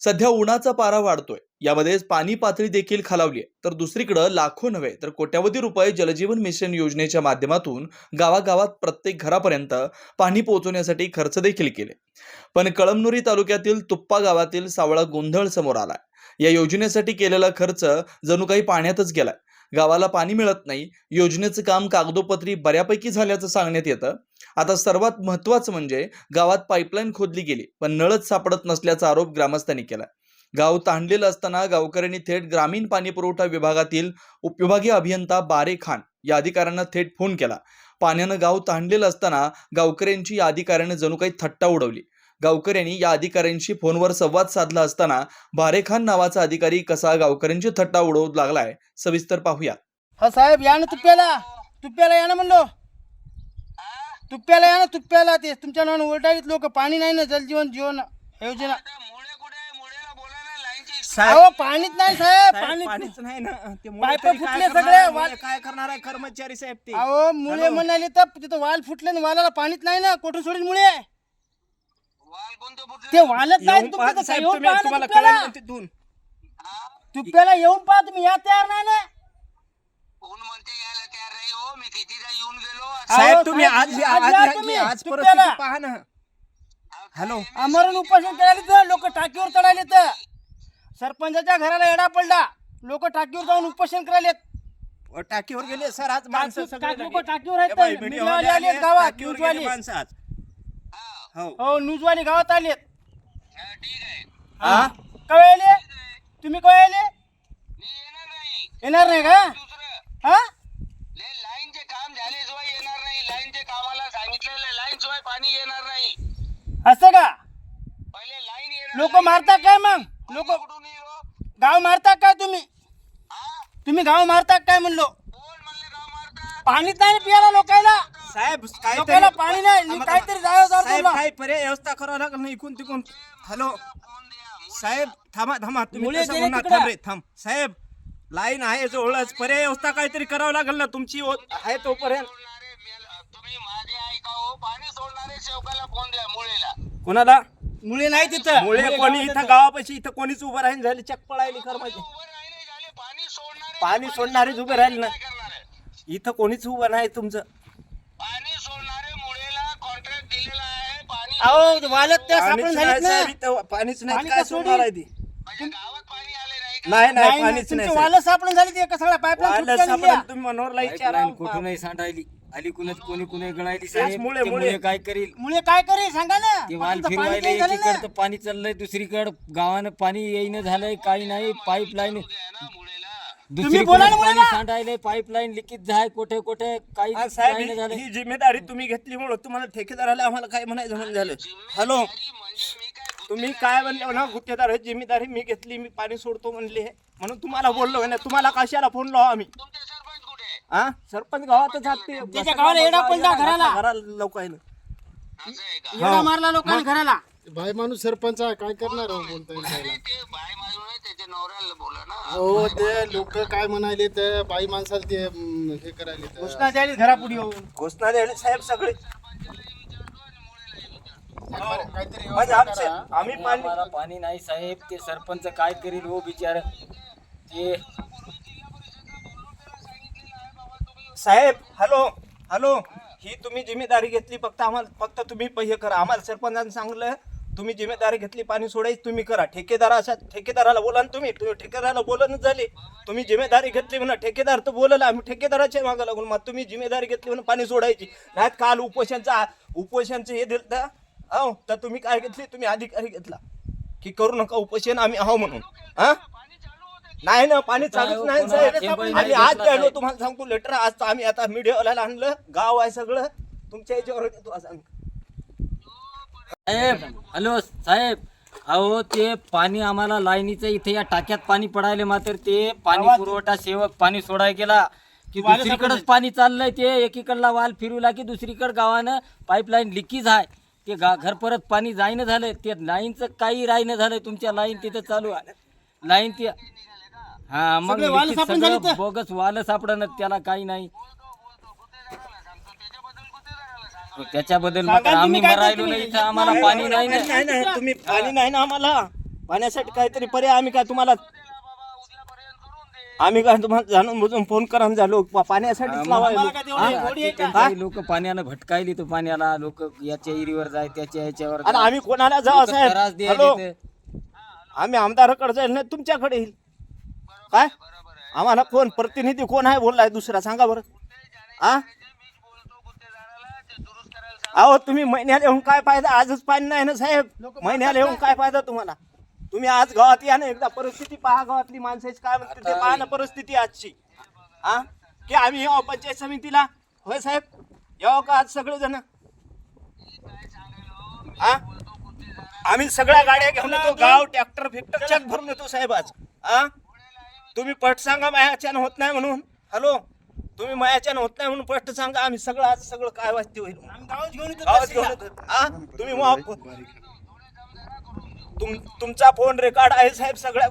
सध्या उन्हाचा पारा वाढतोय. यामध्ये पाणी पातळी देखील खालावली आहे तर दुसरीकडे लाखो नव्हे तर कोट्यावधी रुपये जलजीवन मिशन योजनेच्या माध्यमातून गावागावात प्रत्येक घरापर्यंत पाणी पोहोचवण्यासाठी खर्च देखील केले. पण कळमनुरी तालुक्यातील तुप्पा गावातील सावळा गोंधळ समोर आलाय. या योजनेसाठी केलेला खर्च जणू काही पाण्यातच गेलाय. गावाला पाणी मिळत नाही. योजनेचं काम कागदोपत्री बऱ्यापैकी झाल्याचं सांगण्यात येतं. आता सर्वात महत्त्वाचं म्हणजे गावात पाईपलाईन खोदली गेली पण नळच सापडत नसल्याचा आरोप ग्रामस्थांनी केला. गाव तांडलेलं असताना गावकऱ्यांनी थेट ग्रामीण पाणी पुरवठा विभागातील उपविभागीय अभियंता बारे खान या अधिकाऱ्यांना थेट फोन केला. पाण्यानं गाव ताणलेलं असताना गावकऱ्यांची या अधिकाऱ्यानं जणू काही थट्टा उडवली. गावकऱ्यांनी या अधिकाऱ्यांशी फोनवर संवाद साधला असताना बारेखान नावाचा अधिकारी कसा गावकऱ्यांची थट्टा उडवू लागलाय सविस्तर पाहूया. हा साहेब या ना तुप्प्याला तुप्प्याला या ना म्हणलो. तुप्प्याला या ना तुप्प्याला ते. तुमच्या नावानं ओरडालीत लोक. पाणी नाही ना जलजीवन जीवन योजना. अहो पाणीच नाही साहेब. पाणी पाणीच नाही ना. ते मुळे पाईप तरी काय फुटले करणार सगळे, आहे? वाल- मुळे काय करणार आहे कर्मचारी साहेब ते. अहो मुळे म्हणाले तर तिथं वाल फुटले ना वालाला पाणीच नाही ना. कुठून सोडील मुळे? ते वालच नाही येऊन तुमचं साहेब येऊन तुम्ही तुम्हाला ना तुप्प्याला येऊन पहा तुम्ही या तयार नाही ना. ऊन म्हणते यायला तयार नाही हो मी कितीदा येऊन गेलो अहो, साहेब तुम्ही साहेब, आज आज आज या या तुम्ही, की आज तुप्प्याला. परिस्थिती पहा ना. हॅलो. आमरण उपोषण करायला तर लोक टाकीवर चढायले तर सरपंचाच्या घराला एडा पडला. लोक टाकीवर जाऊन उपोषण करायले टाकीवर गेले सर आज माणसं टाकी- सगळे टाकी- लगे. लोकं टाकीवर आहेत बाई, तर, मीडियावाले मीडियावाले आले, आलेत गावात, टाकीवर न्यूजवाले. गेले माणसं आज. हो. हो न्यूजवाले गावात आलेत. हा, ठीक आहे. हा? कवा आले तुम्ही कवा आले मी येणार नाही. येणार नाही का? दुसरं. हा? ले लाईनचे काम झाल्याशिवाय येणार नाही. लाईनचे कामाला सांगितलेलं लाईन शिवाय पाणी येणार नाही. असं का? पहिले लाईन येणार लोक लाईन मारता काय मग? लोक कुठून येऊ गाव मारता काय तुम्ही? हा तुम्ही गाव मारता काय म्हणलो? कोण म्हणले गाव मारता? पाणीच नाही पियाला लोकायला. साहेब लोकांना पाणी नाही काहीतरी साहेब. काही पर्याय व्यवस्था करावं लागेल ना इकून तिकून. हॅलो. साहेब थांबा थांबा तुम्ही मुळे तसं गेले म्हणा तिकडं. थांब रे थांब. साहेब लाईन आहे जवळच. पर्याय व्यवस्था काहीतरी करावं लागेल ना तुमची ओ- आहे तोपर्यंत. सोडणारे मेल- तुम्ही माझे ऐका हो पाणी सोडणारे शेवकाला फोन द्या मुळेला कुणाला मुळे नाही तिथं. मुळे कोणी इथं गावापाशी इथं कोणीच उभं राहील झाली चक पळायली उभं नाही झाले पाणी सोडणारे पाणी सोडणारेच उभे राहिले ना. काय करणार आहे? इथं कोणीच उभं नाही तुमचं पाणी सोडणारे मुळेला कॉन्ट्रॅक्ट दिलेला आहे पाणी अहो वालत त्या सापडून पाणीच झालीत नाही ना साहेब, इथं पाणीच नाही पाणी काय? सोडणार आहे ती म्हणजे गावात पाणी आले नाही? नाही पाणीच नाही तुमचे साहेब. वालच सापडून झाली ते सगळ्या वालं सापडेल. तुम्ही मनोहरला विचारा कुठूनही सांडायली आली कुणच कोणी कुणी गळायली साहेब मुळे- ते मुळे. मुळे काय करील मुळे काय करे सांगा ना ते वाल पाणी फिरवायला नाही झालं ना. एकीकडे तर पाणी चाललंय दुसरीकडे गावानं पाणी येईन झालंय काही नाही पाईपलाईन ना दुसरीकडे बोला ना. पाईपलाईन लिकेज झाय कुठे कुठे काही हा, साहेब काही ही झालं. ही जिम्मेदारी तुम्ही घेतलीमुळं तुम्हाला ठेकेदाराला आम्हाला काय म्हणायचं म्हणून झालं? हॅलो? म्हणजे तुम्ही काय म्हणले ना गुत्तेदार जिम्मेदारी मी घेतली मी पाणी सोडतो म्हणले. म्हणून तुम्हाला बोललो ना तुम्हाला कशाला फोन लावा आम्ही? तुमचे सरपंच कुठे आहे? हा सरपंच गावातच आहात ते. त्याच्या गावाला येडा पडला घराला. घराला लोकांना असं आहे का? येडा मारला लोकांनी घराला. भाई माणूस सरपंच आहे काय करणार हो बोलता येईल नाही ते बाय त्याच्या नवऱ्याला बोला ना. हो ते लोक काय म्हणाले तर बाई माणसाला ते हम्म, हे करायले. घोषणा द्यायला घरापुढे येऊन. घोषणा द्यायला साहेब सगळे. काहीतरी म्हणजे आमचे आम्ही पाणी आम्हाला पाणी नाही साहेब ते सरपंच काय करील हो बिचार? ते साहेब हॅलो हॅलो ही तुम्ही जिम्मेदारी घेतली फक्त आम्हाला फक्त तुम्ही हे करा. आम्हाला सरपंचाने सांगलं तुम्ही जिम्मेदारी घेतली पाणी सोडायची तुम्ही करा. ठेकेदार असा ठेकेदाराला बोला ना तुम्ही. तुम्ही ठेकेदाराला बोलणं झाले. तुम्ही जिम्मेदारी घेतली म्हणा ठेकेदार तर बोलला. आम्ही ठेकेदाराच्या मागं लागून मग तुम्ही जिम्मेदारी घेतली म्हणून पाणी सोडायची. नाही काल उपोषणचा उपोषणचं हे दिलं तर अहो तर तुम्ही काय घेतली? तुम्ही अधिकारी घेतला. की करू नका उपोषण आम्ही आहो म्हणून. हा? नाही ना पाणी चालूच नाही साहेब. आणि आज द्यायलो तुम्हाला सांगतो लेटर आज तर आम्ही आता मीडियावाला आणलं. गाव आहे सगळं. तुमच्या याच्यावर येतो आज आम्ही. साहेब हॅलो साहेब. अहो ते पाणी आम्हाला लाईनीचं इथे या टाक्यात पाणी पडायले मात्र ते पाणी पुरवठा सेवक पाणी सोडाय गेला. की दुसरीकडेच पाणी चाललंय ते एकीकडला वाल फिरवला की दुसरीकडे गावानं पाईपलाईन लिकीज आहे. ते गा घर परत पाणी जाईनं झालंय. ते लाईनचं काही राहीनं झालंय. तुमच्या लाईन तिथं चालू आहे. लाईन ते हा मग सापडून झाली? बोगस वाल सापडणं त्याला काही नाही. त्याच्याबद्दल सांगा मात्र तुम्ही आम्ही काय मरायलो नाही इथं आम्हाला पाणी नाही ना. नाही तुम्ही पाणी नाही ना आम्हाला. पाण्यासाठी काहीतरी पर्याय आम्ही काय तुम्हाला आम्ही काय तुम्हाला जाणून बुजून फोन करा झालो. पा- पाण्यासाठीच लावायला. लोक पाण्यानं भटकायली तो पाण्याला लोक याच्या इरीवर जाय त्याच्या याच्यावर आणि जाय. आम्ही कोणाला जाऊ लोकं त्रास साहेब द्यायले हॅलो? ते. आम्ही आमदाराकडे जाईल नाही तुमच्याकडे येईल. काय? आम्हाला कोण? प्रतिनिधी कोण आहे? बोललाय दुसरा सांगा बरं. आ अहो तुम्ही महिन्याला येऊन काय फायदा? आजच पाणी नाही ना साहेब. महिन्याला येऊन काय फायदा तुम्हाला? तुम्ही आज गावात या ना एकदा परिस्थिती पहा गावातली माणसाची. काय म्हणते ते पहा ना परिस्थिती आजची. हा की आम्ही यावं पंचायत समितीला? होय साहेब. यावं का आज सगळेजण? हा आम्ही सगळ्या गाड्या घेऊन येतो. गाव ट्रॅक्टर फिक्टर चक भरून येतो साहेब आज. हा तुम्ही पट सांगा मायाच्यानं होत नाही म्हणून. हॅलो? तुम्ही मायाच्यानं होत नाही म्हणून पट सांगा आम्ही सगळं आज सगळं काय वाचते होईल? गावात घेऊन येतो गावात घेऊन येतो. हा तुम्ही मग तुम तुमचा फोन रेकॉर्ड आहे साहेब सगळ्या